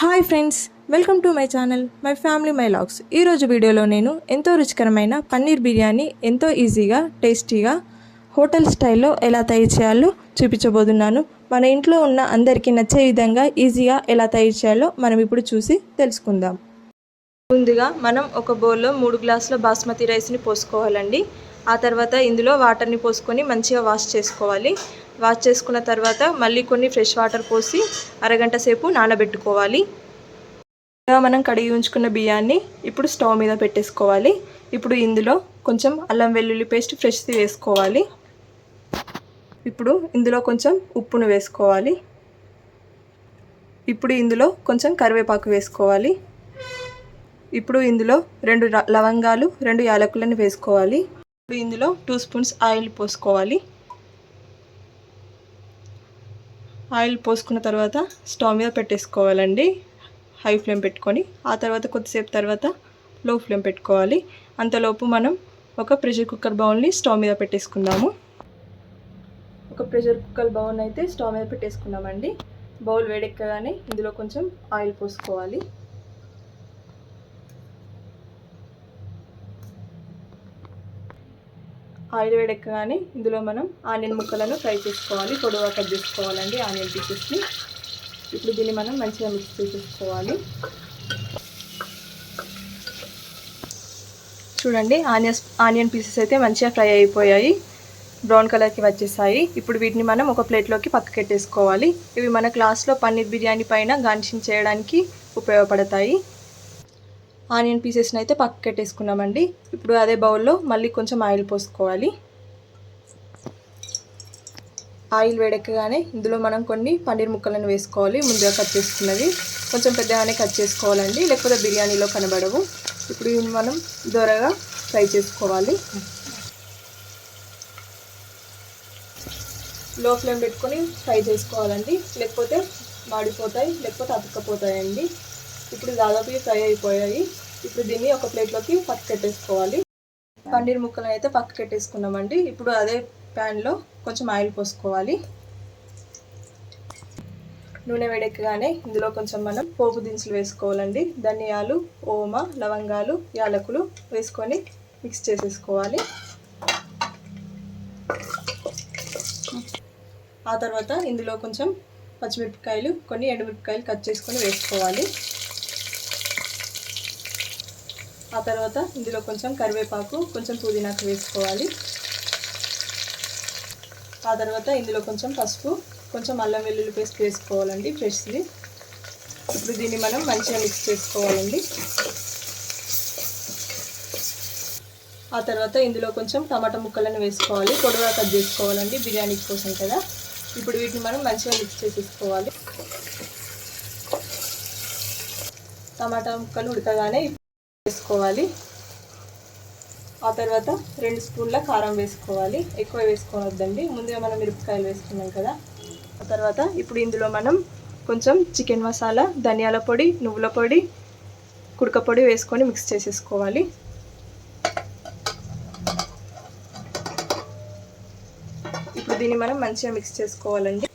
Hi friends welcome to my channel my family my logs. ఈరోజు వీడియోలో నేను ఎంతో రుచికరమైన పన్నీర్ బిర్యానీ ఎంతో ఈజీగా టేస్టీగా హోటల్ స్టైల్లో ఎలా తయారు చేయాలో చూపించబోతున్నాను. మన ఇంట్లో ఉన్న అందరికీ నచ్చే విధంగా ఈజీగా ఎలా తయారు చేయాలో మనం ఇప్పుడు చూసి తెలుసుకుందాం. ముందుగా మనం ఒక బౌల్లో మూడు గ్లాసుల బాస్మతి రైస్ని పోసుకోవాలండి. ఆ తర్వాత ఇందులో వాటర్ని పోసుకొని మంచిగా వాష్ చేసుకోవాలి. వాష్ చేసుకున్న తర్వాత మళ్ళీ కొన్ని ఫ్రెష్ వాటర్ పోసి అరగంట సేపు నానబెట్టుకోవాలి. ఇలా మనం కడిగి ఉంచుకున్న బియ్యాన్ని ఇప్పుడు స్టవ్ మీద పెట్టేసుకోవాలి. ఇప్పుడు ఇందులో కొంచెం అల్లం వెల్లుల్లి పేస్ట్ ఫ్రెష్ది వేసుకోవాలి. ఇప్పుడు ఇందులో కొంచెం ఉప్పును వేసుకోవాలి. ఇప్పుడు ఇందులో కొంచెం కరివేపాకు వేసుకోవాలి. ఇప్పుడు ఇందులో రెండు లవంగాలు రెండు యాలకులను వేసుకోవాలి. ఇప్పుడు ఇందులో టూ స్పూన్స్ ఆయిల్ పోసుకోవాలి. ఆయిల్ పోసుకున్న తర్వాత స్టవ్ మీద పెట్టేసుకోవాలండి. హై ఫ్లేమ్ పెట్టుకొని ఆ తర్వాత కొద్దిసేపు తర్వాత లో ఫ్లేమ్ పెట్టుకోవాలి. అంతలోపు మనం ఒక ప్రెషర్ కుక్కర్ బౌల్ని స్టవ్ మీద పెట్టేసుకుందాము. ఒక ప్రెషర్ కుక్కర్ బౌల్ అయితే స్టవ్ మీద పెట్టేసుకున్నామండి. బౌల్ వేడెక్కగానే ఇందులో కొంచెం ఆయిల్ పోసుకోవాలి. ఆయిల్ వేడెక్కగానే ఇందులో మనం ఆనియన్ ముక్కలను ఫ్రై చేసుకోవాలి. పొడవుగా కట్ చేసుకోవాలండి ఆనియన్ పీసెస్ని. ఇప్పుడు దీన్ని మనం మంచిగా మిక్స్ చేసేసుకోవాలి. చూడండి ఆనియన్స్ ఆనియన్ పీసెస్ అయితే మంచిగా ఫ్రై అయిపోయాయి. బ్రౌన్ కలర్కి వచ్చేసాయి. ఇప్పుడు వీటిని మనం ఒక ప్లేట్లోకి పక్కకెట్టేసుకోవాలి. ఇవి మన క్లాస్లో పన్నీర్ బిర్యానీ పైన గార్నిషింగ్ చేయడానికి ఉపయోగపడతాయి. ఆనియన్ పీసెస్ని అయితే పక్కకు ఇప్పుడు అదే బౌల్లో మళ్ళీ కొంచెం ఆయిల్ పోసుకోవాలి. ఆయిల్ వేడెక్కగానే ఇందులో మనం కొన్ని పన్నీర్ ముక్కలను వేసుకోవాలి. ముందుగా కట్ చేసుకున్నది కొంచెం పెద్దగానే కట్ చేసుకోవాలండి. లేకపోతే బిర్యానీలో కనబడవు. ఇప్పుడు మనం దొరగా ఫ్రై చేసుకోవాలి. లో ఫ్లేమ్ పెట్టుకొని ఫ్రై చేసుకోవాలండి. లేకపోతే మాడిపోతాయి లేకపోతే అతుక్కపోతాయండి. ఇప్పుడు దాదాపు ఫ్రై అయిపోయాయి. ఇప్పుడు దీన్ని ఒక ప్లేట్లోకి పక్కకెట్టేసుకోవాలి పన్నీర్ ముక్కలు అయితే పక్కకెట్టేసుకున్నామండి ఇప్పుడు అదే ప్యాన్లో కొంచెం ఆయిల్ పోసుకోవాలి. నూనె వేడెక్కగానే ఇందులో కొంచెం మనం పోపు దినుసులు వేసుకోవాలండి. ధనియాలు ఓమ లవంగాలు యాలకులు వేసుకొని మిక్స్ చేసేసుకోవాలి. ఆ తర్వాత ఇందులో కొంచెం పచ్చిమిరపకాయలు కొన్ని ఎండుమిరపకాయలు కట్ చేసుకొని వేసుకోవాలి. ఆ తర్వాత ఇందులో కొంచెం కరివేపాకు కొంచెం పుదీనాకు వేసుకోవాలి. ఆ తర్వాత ఇందులో కొంచెం పసుపు కొంచెం అల్లం వెల్లుల్లి పేస్ట్ వేసుకోవాలండి ఫ్రెష్ది. ఇప్పుడు దీన్ని మనం మంచిగా మిక్స్ చేసుకోవాలండి. ఆ తర్వాత ఇందులో కొంచెం టమాటా ముక్కలను వేసుకోవాలి. పొడవుగా కట్ చేసుకోవాలండి బిర్యానీ కోసం కదా. ఇప్పుడు వీటిని మనం మంచిగా మిక్స్ చేసేసుకోవాలి. టమాటా ముక్కలు ఉడకగానే వేసుకోవాలి. ఆ తర్వాత రెండు స్పూన్ల కారం వేసుకోవాలి. ఎక్కువ వేసుకోవద్దండి. ముందుగా మనం మిరపకాయలు వేసుకున్నాం కదా. ఆ తర్వాత ఇప్పుడు ఇందులో మనం కొంచెం చికెన్ మసాలా ధనియాల పొడి నువ్వుల పొడి కుడక పొడి వేసుకొని మిక్స్ చేసేసుకోవాలి. ఇప్పుడు దీన్ని మనం మంచిగా మిక్స్ చేసుకోవాలండి.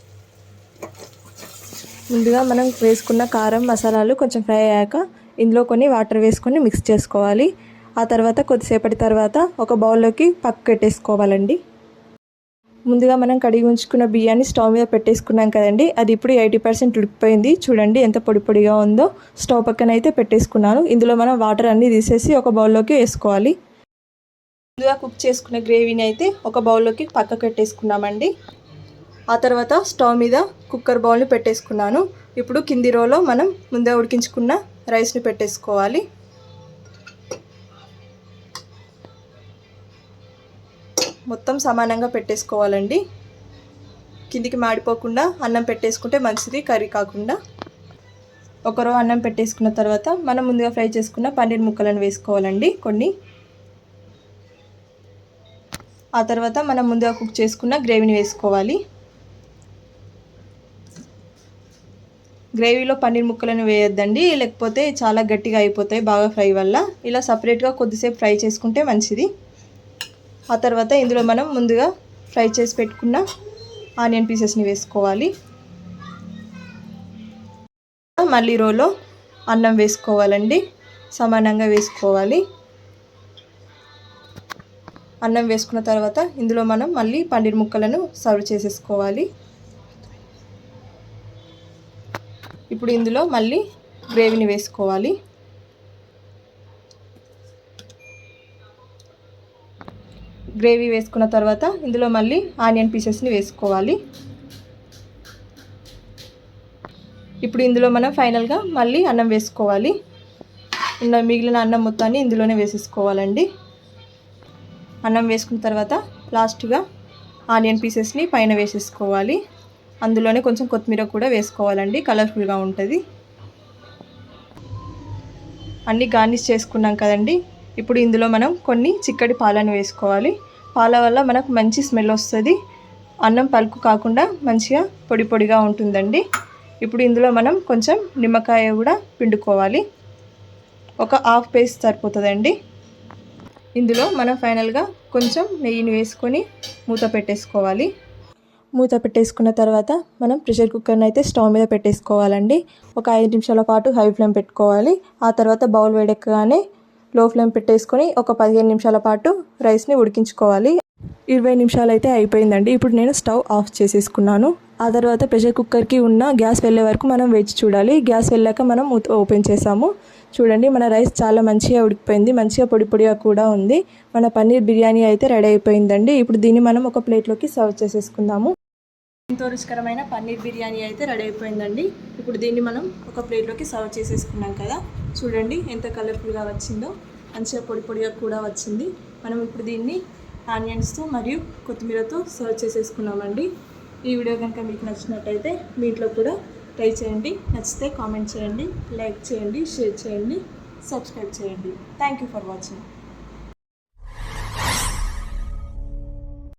ముందుగా మనం వేసుకున్న కారం మసాలాలు కొంచెం ఫ్రై అయ్యాక ఇందులో కొన్ని వాటర్ వేసుకొని మిక్స్ చేసుకోవాలి. ఆ తర్వాత కొద్దిసేపటి తర్వాత ఒక బౌల్లోకి పక్క పెట్టేసుకోవాలండి. ముందుగా మనం కడిగి ఉంచుకున్న బియ్యాన్ని స్టవ్ మీద పెట్టేసుకున్నాం కదండి. అది ఇప్పుడు ఎయిటీ పర్సెంట్ ఉడికిపోయింది. చూడండి ఎంత పొడి పొడిగా ఉందో. స్టవ్ పక్కన అయితే పెట్టేసుకున్నాను. ఇందులో మనం వాటర్ అన్నీ తీసేసి ఒక బౌల్లోకి వేసుకోవాలి. ముందుగా కుక్ చేసుకున్న గ్రేవీని అయితే ఒక బౌల్లోకి పక్కకు పెట్టేసుకున్నామండి. ఆ తర్వాత స్టవ్ మీద కుక్కర్ బౌల్ని పెట్టేసుకున్నాను. ఇప్పుడు కింది రోలో మనం ముందే ఉడికించుకున్న రైస్ని పెట్టేసుకోవాలి. మొత్తం సమానంగా పెట్టేసుకోవాలండి. కిందికి మాడిపోకుండా అన్నం పెట్టేసుకుంటే మంచిది కర్రీ కాకుండా. ఒకరో అన్నం పెట్టేసుకున్న తర్వాత మనం ముందుగా ఫ్రై చేసుకున్న పన్నీర్ ముక్కలను వేసుకోవాలండి కొన్ని. ఆ తర్వాత మనం ముందుగా కుక్ చేసుకున్న గ్రేవీని వేసుకోవాలి. గ్రేవీలో పన్నీర్ ముక్కలను వేయొద్దండి లేకపోతే చాలా గట్టిగా అయిపోతాయి బాగా ఫ్రై వల్ల. ఇలా సపరేట్గా కొద్దిసేపు ఫ్రై చేసుకుంటే మంచిది. ఆ తర్వాత ఇందులో మనం ముందుగా ఫ్రై చేసి పెట్టుకున్న ఆనియన్ పీసెస్ని వేసుకోవాలి. మళ్ళీ రోలో అన్నం వేసుకోవాలండి. సమానంగా వేసుకోవాలి. అన్నం వేసుకున్న తర్వాత ఇందులో మనం మళ్ళీ పన్నీర్ ముక్కలను సర్వ్ చేసేసుకోవాలి. ఇప్పుడు ఇందులో మళ్ళీ గ్రేవీని వేసుకోవాలి. గ్రేవీ వేసుకున్న తర్వాత ఇందులో మళ్ళీ ఆనియన్ పీసెస్ని వేసుకోవాలి. ఇప్పుడు ఇందులో మనం ఫైనల్గా మళ్ళీ అన్నం వేసుకోవాలి. ఉన్న మిగిలిన అన్నం మొత్తాన్ని ఇందులోనే వేసేసుకోవాలండి. అన్నం వేసుకున్న తర్వాత లాస్ట్గా ఆనియన్ పీసెస్ని పైన వేసేసుకోవాలి. అందులోనే కొంచెం కొత్తిమీర కూడా వేసుకోవాలండి కలర్ఫుల్గా ఉంటుంది. అన్నీ గార్నిష్ చేసుకున్నాం కదండి ఇప్పుడు ఇందులో మనం కొన్ని చిక్కటి పాలను వేసుకోవాలి. పాల వల్ల మనకు మంచి స్మెల్ వస్తుంది అన్నం పలుకు కాకుండా మంచిగా పొడి పొడిగా ఉంటుందండి. ఇప్పుడు ఇందులో మనం కొంచెం నిమ్మకాయ కూడా పిండుకోవాలి. ఒక హాఫ్ పేస్ట్ సరిపోతుందండి. ఇందులో మనం ఫైనల్గా కొంచెం నెయ్యిని వేసుకొని మూత పెట్టేసుకోవాలి. మూత పెట్టేసుకున్న తర్వాత మనం ప్రెషర్ కుక్కర్ని అయితే స్టవ్ మీద పెట్టేసుకోవాలండి. ఒక ఐదు నిమిషాల పాటు హై ఫ్లేమ్ పెట్టుకోవాలి. ఆ తర్వాత బౌల్ వేడెక్కగానే లో ఫ్లేమ్ పెట్టేసుకొని ఒక పదిహేను నిమిషాల పాటు రైస్ని ఉడికించుకోవాలి. ఇరవై నిమిషాలు అయితే అయిపోయిందండి. ఇప్పుడు నేను స్టవ్ ఆఫ్ చేసేసుకున్నాను. ఆ తర్వాత ప్రెషర్ కుక్కర్కి ఉన్న గ్యాస్ వెళ్ళే వరకు మనం వేచి చూడాలి. గ్యాస్ వెళ్ళాక మనం ఓపెన్ చేసాము. చూడండి మన రైస్ చాలా మంచిగా ఉడికిపోయింది. మంచిగా పొడి పొడిగా కూడా ఉంది. మన పన్నీర్ బిర్యానీ అయితే రెడీ అయిపోయిందండి. ఇప్పుడు దీన్ని మనం ఒక ప్లేట్లోకి సర్వ్ చేసేసుకుందాము. ఎంతో రుచికరమైన పన్నీర్ బిర్యానీ అయితే రెడీ అయిపోయిందండి. ఇప్పుడు దీన్ని మనం ఒక ప్లేట్లోకి సర్వ్ చేసేసుకున్నాం కదా. చూడండి ఎంత కలర్ఫుల్గా వచ్చిందో. మంచిగా పొడి పొడిగా కూడా వచ్చింది. మనం ఇప్పుడు దీన్ని ఆనియన్స్తో మరియు కొత్తిమీరతో సర్వ్ చేసేసుకున్నామండి. ఈ వీడియో కనుక మీకు నచ్చినట్టయితే మీ ఇంట్లో కూడా ట్రై చేయండి. నచ్చితే కామెంట్ చేయండి లైక్ చేయండి షేర్ చేయండి సబ్స్క్రైబ్ చేయండి. Thank you for watching